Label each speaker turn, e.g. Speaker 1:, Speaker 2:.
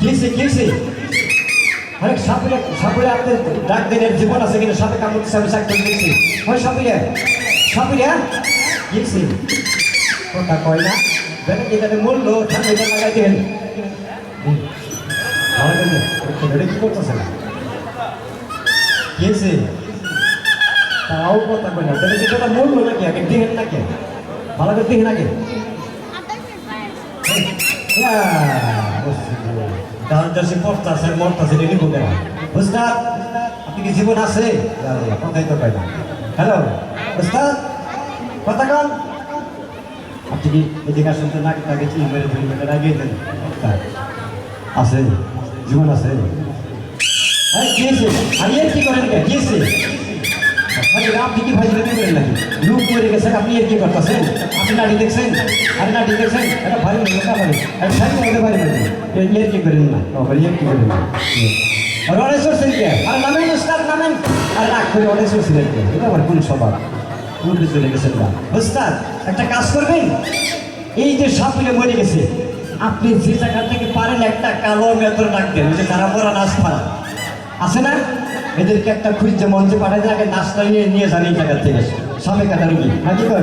Speaker 1: কিসে কিসে? আরে সাপুলে সাপুলে আছে কিন্তু সাপে হয় সাপুলে? সাপুলে? কিসে? কথা কয় না। বেটা এখানে মূল্য? ঠান্ডা এটা না কিসে? না। বেটা এটা নাকি? আগে দিনের নাকি? ভালো করে দিন নাকি? ডান দেশে পড়তাছে মরতাছে রেডি বুকে না উস্তাদ আপনি কি জীবন আছে? কথাই তো পাই না। হ্যালো উস্তাদ কথা কন। আপনি কি এদিকে আসেন তো? নাকি তাকে চিনি মেরে ধরি মেরে লাগিয়ে দেন। আছে, জীবন আছে। কি হয়েছে আমি কি করেন কে? আরে আপনি কি ভাই রেডি করেন নাকি? লোক মরে গেছে আপনি এর কি করতেছেন? আপনি নাড়ি দেখছেন? আর নাড়ি দেখছেন? এটা ভারী নয় এটা ভারী আর সারি মধ্যে ভারী নয় এর কি করেন না? ও, ভাই, এর কি করেন না? আর অনেক সরছেন কে আর নামেন, উস্তাদ, নামেন। আর রাগ করে অনেক সরছিলেন কে এটা আমার কোন স্বভাব? উল্টে চলে গেছেন না। উস্তাদ, একটা কাজ করবেন? এই যে সাপুলে মরে গেছে, আপনি যে জায়গা থেকে পারেন, একটা কালো মেতর ডাকবেন ওই যে তারা মরা নাচ ফাড়া আছে না? এদেরকে একটা খুঁজতে মঞ্চে পাঠাতে আগে নাস্তা নিয়ে নিয়ে জানি জায়গা থেকে সামনে কাটা রুগী। নাকি কর